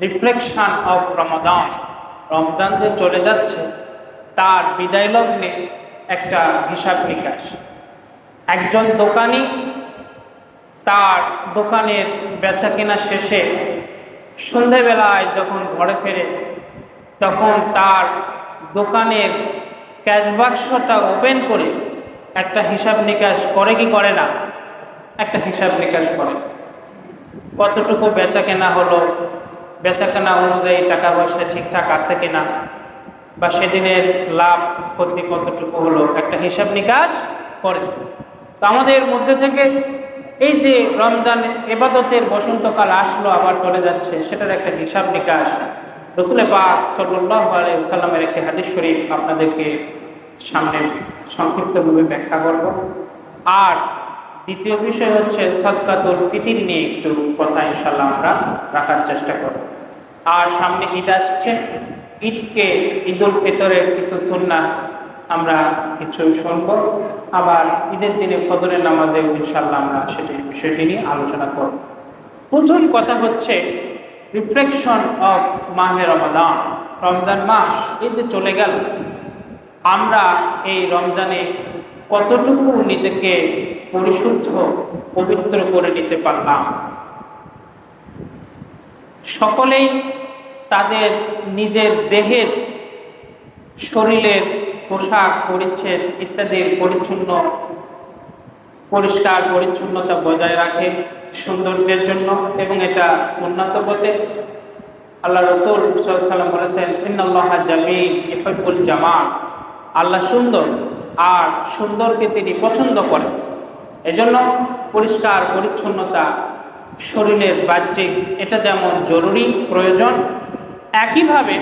Reflection of রমাদান রমজান যে চলে যাচ্ছে, তার বিদায় লগ্নে একটা হিসাব নিকাশ। একজন দোকানি তার দোকানের বেচা কেনা শেষে সন্ধেবেলায় যখন ঘরে ফেরে, তখন তার দোকানের ক্যাশ বাক্সটা ওপেন করে একটা হিসাব নিকাশ করে কি করে না? একটা হিসাব নিকাশ করে। কতটুকু বেচা কেনা হলো? বেচা কেনা অনুযায়ী টাকা পয়সা ঠিকঠাক আছে কিনা বা সেদিনের লাভ ক্ষতি কতটুকু হলো, একটা হিসাব নিকাশ করে তো আমাদের মধ্যে থেকে এই যে রমজান এবাদতের বসন্তকাল আসলো, আবার চলে যাচ্ছে, সেটার একটা হিসাব নিকাশ। রসুলে পাক সাল্লাহ একটি হাদিস শরীফ আপনাদেরকে সামনে সংক্ষিপ্তভাবে ব্যাখ্যা করব। আর দ্বিতীয় বিষয় হচ্ছে সদকাতুল ফিতির নিয়ে একটু কথা ইনশাল্লাহ আমরা রাখার চেষ্টা করব। আর সামনে ঈদ আসছে, ঈদকে ঈদুল ফিতরের কিছু সুন্না আমরা কিছু শুনব। আবার ঈদের দিনে ফজরের নামাজে ইনশাল্লাহ আমরা সেটি বিষয়টি নিয়ে আলোচনা করব। প্রথম কথা হচ্ছে রিফ্লেকশন অফ মাহে রমাদান, রমজান মাস এই যে চলে গেল, আমরা এই রমজানে কতটুকু নিজেকে পরিশুদ্ধ, পবিত্র করে নিতে পারলাম? সকলেই তাদের নিজের দেহের শরীরের পোশাক পরিচ্ছেদ ইত্যাদির পরিচ্ছন্ন, পরিষ্কার পরিচ্ছন্নতা বজায় রাখে সৌন্দর্যের জন্য এবং এটা সুন্নত বটে। আল্লাহ রসুল সাল্লাম বলেছেন ইন্নআল্লাহ জামিল ইফুল জামা আল্লাহ সুন্দর আর সুন্দরকে তিনি পছন্দ করেন। এজন্য পরিষ্কার, পরিচ্ছন্নতা, শরীরের বাহ্যিক, এটা যেমন জরুরি, প্রয়োজন, একইভাবে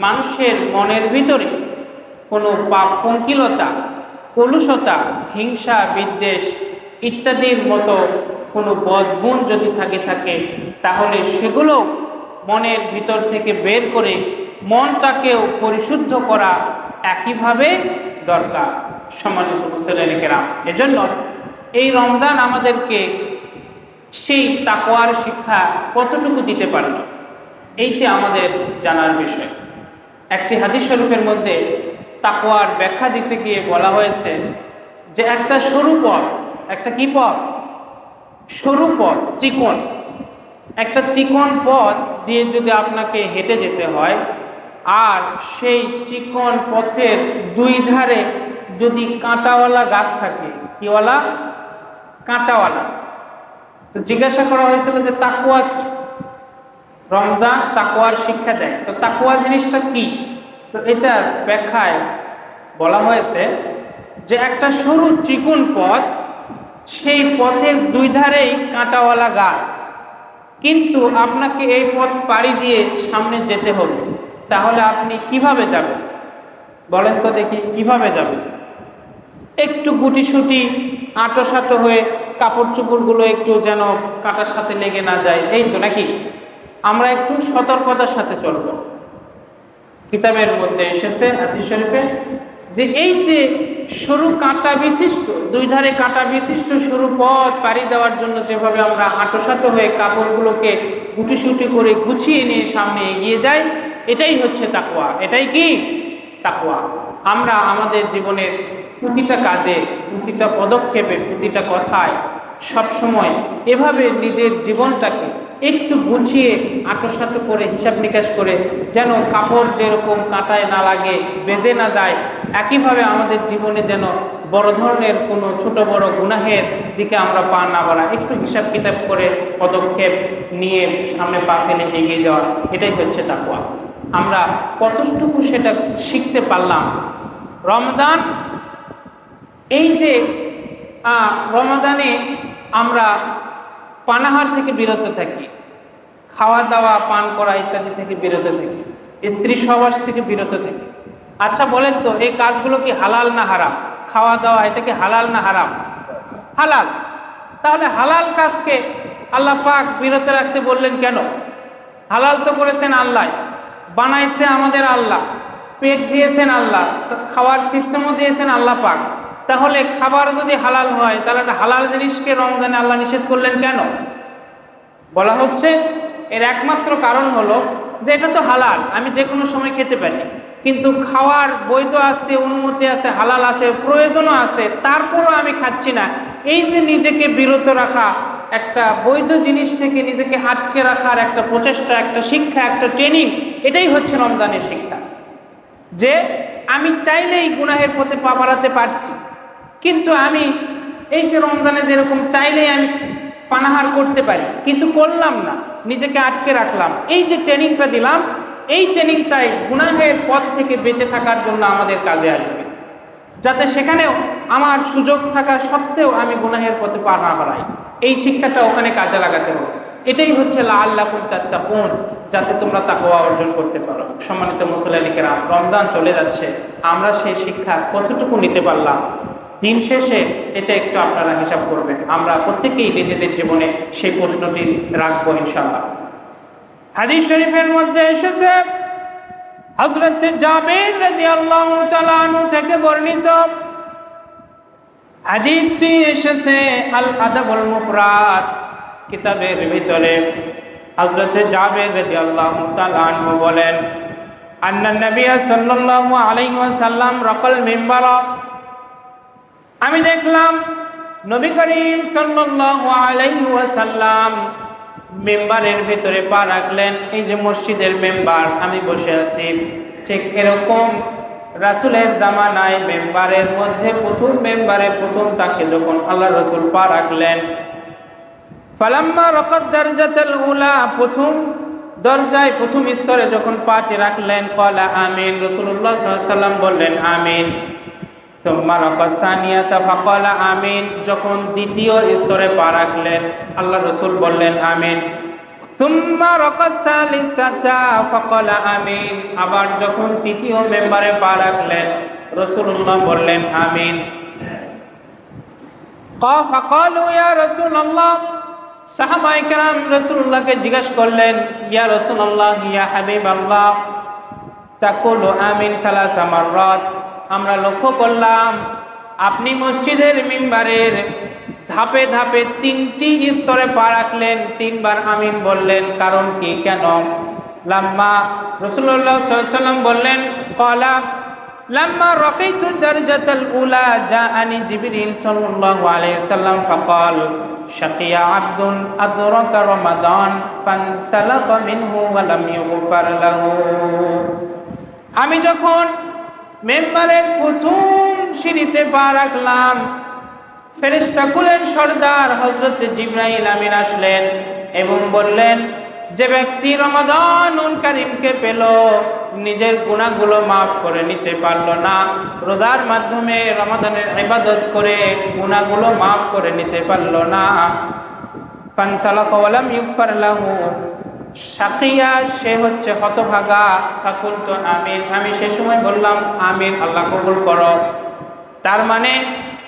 মানুষের মনের ভিতরে কোনো পাপ পঙ্কিলতা কলুষতা, হিংসা, বিদ্বেষ ইত্যাদির মতো কোনো বদগুণ যদি থাকে থাকে, তাহলে সেগুলো মনের ভিতর থেকে বের করে মনটাকেও পরিশুদ্ধ করা একইভাবে দরকার, সম্মানিত মুসলিকেরাম এজন্য এই রমজান আমাদেরকে সেই তাকোয়ার শিক্ষা কতটুকু দিতে পারল, এইটি আমাদের জানার বিষয়। একটি হাদিস স্বরূপের মধ্যে তাকোয়ার ব্যাখ্যা দিতে গিয়ে বলা হয়েছে যে একটা সরু পথ, একটা কি পথ? সরু পথ, চিকন। একটা চিকন পথ দিয়ে যদি আপনাকে হেঁটে যেতে হয় আর সেই চিকন পথের দুই ধারে যদি কাঁটাওয়ালা গাছ থাকে, কিওয়ালা? কাঁটাওয়ালা। তো জিজ্ঞাসা করা হয়েছিল যে তাকুয়া কি? রমজান তাকুয়ার শিক্ষা দেয়। তো তাকুয়া জিনিসটা কি? তো এটার ব্যাখ্যায় বলা হয়েছে যে একটা সরু চিকুন পথ, সেই পথের দুই ধারেই কাঁটাওয়ালা গাছ। কিন্তু আপনাকে এই পথ পাড়ি দিয়ে সামনে যেতে হবে। তাহলে আপনি কীভাবে যাবেন? বলেন তো দেখি, কীভাবে যাবেন? একটু গুটিসুটি আঁটো সাঁটো হয়ে কাপড় চোপড়গুলো একটু যেন কাটার সাথে লেগে না যায়, এই তো নাকি? আমরা একটু সতর্কতার সাথে চলব। কিতাবের মধ্যে এসেছে হাদিস শরীফে যে এই যে সরু কাঁটা বিশিষ্ট, দুই ধারে কাঁটা বিশিষ্ট সরু পথ পাড়ি দেওয়ার জন্য যেভাবে আমরা আঁটোসাঁটো হয়ে কাপড়গুলোকে গুটিসুটি করে গুছিয়ে নিয়ে সামনে এগিয়ে যাই এটাই হচ্ছে তাকুয়া এটাই কি? তাকুয়া আমরা আমাদের জীবনের প্রতিটা কাজে, প্রতিটা পদক্ষেপে, প্রতিটা কথায় সবসময় এভাবে নিজের জীবনটাকে একটু গুছিয়ে, আঁটোসাঁটো করে, হিসাব নিকাশ করে যেন কাপড় যেরকম কাঁটায় না লাগে, বেজে না যায়, একইভাবে আমাদের জীবনে যেন বড় ধরনের কোনো ছোট বড় গুনাহের দিকে আমরা পা না বাড়া একটু হিসাব কিতাব করে পদক্ষেপ নিয়ে সামনে পা ফেলে এগিয়ে যাওয়া, এটাই হচ্ছে তাকুয়া আমরা কতটুকু সেটা শিখতে পারলাম। রমদান এই যে রমাদানে আমরা পানাহার থেকে বিরত থাকি খাওয়া দাওয়া পান করা ইত্যাদি থেকে বিরত থাকি, স্ত্রী সবাস থেকে বিরত থাকি। আচ্ছা বলেন তো, এই কাজগুলো কি হালাল না হারাম? খাওয়া দাওয়া এটা কি হালাল না হারাম? হালাল। তাহলে হালাল কাজকে আল্লাহ পাক বিরত রাখতে বললেন কেন? হালাল তো করেছেন আল্লাহ। বানাইছে আমাদের আল্লাহ, পেট দিয়েছেন আল্লাহ খাওয়ার সিস্টেমও দিয়েছেন আল্লাহ পাক। তাহলে খাবার যদি হালাল হয়, তাহলে একটা হালাল জিনিসকে রমজানে আল্লাহ নিষেধ করলেন কেন? বলা হচ্ছে এর একমাত্র কারণ হলো যে এটা তো হালাল, আমি যে কোনো সময় খেতে পারি। কিন্তু খাওয়ার বৈধ আছে, অনুমতি আছে, হালাল আছে, প্রয়োজনও আছে, তারপরও আমি খাচ্ছি না। এই যে নিজেকে বিরত রাখা একটা বৈধ জিনিস থেকে নিজেকে আটকে রাখার একটা প্রচেষ্টা, একটা শিক্ষা, একটা ট্রেনিং এটাই হচ্ছে রমজানের শিক্ষা। যে আমি চাইলেই গুনাহের পথে পা বাড়াতে পারছি, কিন্তু আমি এই যে রমজানে যেরকম চাইলেই আমি পানাহার করতে পারি, কিন্তু করলাম না, নিজেকে আটকে রাখলাম। এই যে ট্রেনিংটা দিলাম, এই ট্রেনিংটাই গুনাহের পথ থেকে বেঁচে থাকার জন্য আমাদের কাজে আসবে। যাতে সেখানেও আমার সুযোগ থাকা সত্ত্বেও আমি গুনাহের পথে পা না বাড়াই। এই শিক্ষাটা ওখানে কাজে লাগাতে হবে। এটাই হচ্ছে লা আল্লাহ তাত্তাকুন, যাতে তোমরা তাকওয়া অর্জন করতে পারো। সম্মানিত মুসল্লিকেরা রমজান চলে যাচ্ছে। আমরা সেই শিক্ষা কতটুকু নিতে পারলাম? দিন শেষে এটা একটু আপনারা হিসাব করবেন। আমরা প্রত্যেকেই নিজেদের জীবনে সেই প্রশ্নটি রাখব ইনশাআল্লাহ। হাদিস শরীফের মধ্যে এসেছে হজরত জাবের রাদিয়াল্লাহু তাআলা আনহু থেকে বর্ণিত হাদিসটি এসেছে আল আদাবুল মুফরাদ কিতাবের ভিতরে। হযরত জাবের রাদিয়াল্লাহু তাআলা আনহু বলেন, আন্না নবী সাল্লাল্লাহু আলাইহি ওয়াসাল্লাম রাকাল মিম্বার। আমি দেখলাম নবী করিম সাল্লাল্লাহু আলাইহি ওয়াসাল্লাম মেম্বারের ভিতরে পা রাখলেন, এই যে মসজিদের মেম্বার, আমি বসে আছি। ঠিক এরকম রাসুলের জামানায় মেম্বারের মধ্যে প্রথম মেম্বারে প্রথম তাকে যখন আল্লাহ রসুল পা রাখলেন, ফালাম্মা রকত দরজাতুল উলা, প্রথম দরজায় প্রথম স্তরে যখন পাটি রাখলেন কলা আমিন রসুল্লাহ সাল্লাম বললেন, আমিন। আমিন যখন দ্বিতীয় স্তরে পা রাখলেন আল্লাহ রসুল বললেন, আমিন। আমিন আবার যখন তৃতীয় মেম্বারে পা রাখলেন রসুল্লাহ বললেন, আমিন। ফাকালু রাসূলুল্লাহ। সাহাবায়ে কেরাম রাসূলুল্লাহকে জিজ্ঞেস করলেন, ইয়া রাসূলুল্লাহ, ইয়া আমিন মাররাত। আমরা লক্ষ্য করলাম, আপনি মসজিদের মিম্বারের ধাপে ধাপে তিনটি স্তরে পা রাখলেন, তিনবার আমিন বললেন, কারণ কি, কেন? লাম্মা রসুল্লাহ সাল্লাম বললেন কলা লাম্মা রকিতু দরজাতাল উলা, জাআনি জিবরিল সাল্লাল্লাহু আলাইহি ওয়াসাল্লাম, ফাকাল, শাকিয়া আবদুন আদরাকা রমাদান, ফানসালাকা মিনহু ওয়া লাম ইউগফার লাহু। আমি যখন মেম্বারের প্রথম সিঁড়িতে পা রাখলাম। ফেরেশতা কুলেন সর্দার হজরত জিব্রাইল আমিন আসলেন এবং বললেন, যে ব্যক্তি রমাদান উন কারিমকে পেল, নিজের গুণাগুলো মাফ করে নিতে পারল না। রোজার মাধ্যমে রমাদানের ইবাদত করে গুণাগুলো মাফ করে নিতে পারল না। ফানসালাকা ওয়ালাম ইউগফার লাহু সাকিয়া, সে হচ্ছে হতভাগা। ফাকুল তো আমিন আমি সে সময় বললাম আমিন আল্লাহ কবুল করো। তার মানে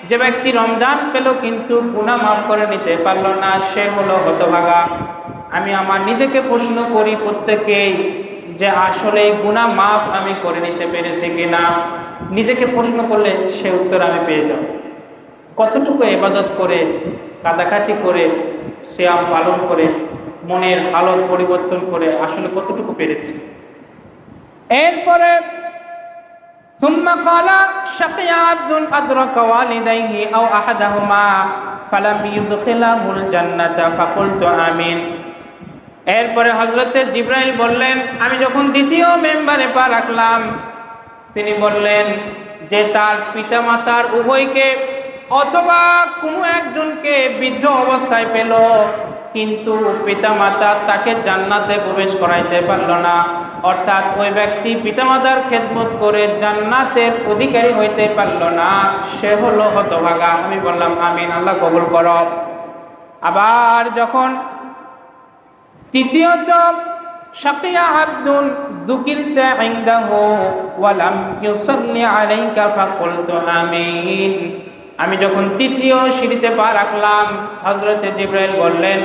যে ব্যক্তি রমজান পেল কিন্তু গুণা মাফ করে নিতে পারল না, সে হলো হতভাগা। আমি আমার নিজেকে প্রশ্ন করি প্রত্যেকেই যে, আসলে গুণা মাফ আমি করে নিতে পেরেছি কিনা? নিজেকে প্রশ্ন করলে সে উত্তর আমি পেয়ে যাব। কতটুকু এবাদত করে, কাদাকাটি করে শ্যাম পালন করে মনের হালত পরিবর্তন করে আসলে কতটুকু পেরেছি এরপরে ثم قال شقي عبد أدرك والديه أو أحدهما فلم يدخله الجنة فقلت آمين এরপরে হজরতে জিব্রাইল বললেন আমি যখন দ্বিতীয় মেম্বারে পা রাখলাম তিনি বললেন যে তার পিতামাতার উভয়কে অথবা কোনো একজনকে বৃদ্ধ অবস্থায় পেল কিন্তু পিতামাতা তাকে জান্নাতে প্রবেশ করাইতে পারল না। অর্থাৎ ওই ব্যক্তি পিতামাতার খেদমত করে জান্নাতের অধিকারী হইতে পারল না। সে হলো হতভাগা। আমি বললাম, আমিন, আল্লাহ কবুল কর। আবার যখন তৃতীয়ত শাকিয়া আব্দুল দুকিরতা ইনদাহু ওয়ালাম ইউসাল্লি আলাইকা ফাকুলতু আমিন। আমি যখন তৃতীয় সিঁড়িতে পা রাখলাম হজরতে জিব্রাইল বললেন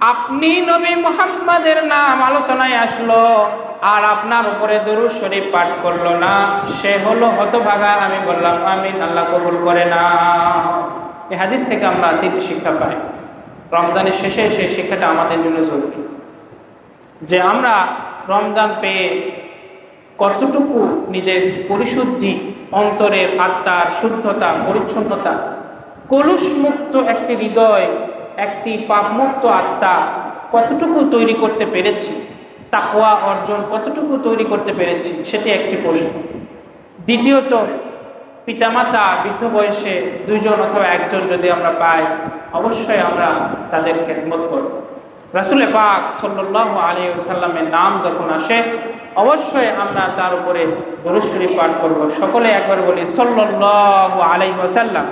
আপনি নবী মুহাম্মাদের নাম আলোচনায় আসলো আর আপনার উপরে দরুদ শরীফ পাঠ করল না। সে হলো হতভাগা। আমি বললাম, আমিন, আল্লাহ কবুল করে না। এই হাদিস থেকে আমরা তিনটি শিক্ষা পাই। রমজানের শেষে সেই শিক্ষাটা আমাদের জন্য জরুরি। যে আমরা রমজান পেয়ে কতটুকু নিজের পরিশুদ্ধি, অন্তরের আত্মার শুদ্ধতা, পরিচ্ছন্নতা, কলুষমুক্ত একটি হৃদয় একটি পাপমুক্ত আত্মা কতটুকু তৈরি করতে পেরেছি? তাকওয়া অর্জন কতটুকু তৈরি করতে পেরেছি? সেটি একটি প্রশ্ন। দ্বিতীয়ত, পিতামাতা বৃদ্ধ বয়সে দুইজন অথবা একজন যদি আমরা পাই, অবশ্যই আমরা তাদের খেদমত করব। রাসুলে পাক সাল্লাহ আলী সাল্লামের নাম যখন আসে, অবশ্যই আমরা তার উপরে দরুশরী পাঠ করব। সকলে একবার বলি সাল্লাহ আলাই ওসাল্লাম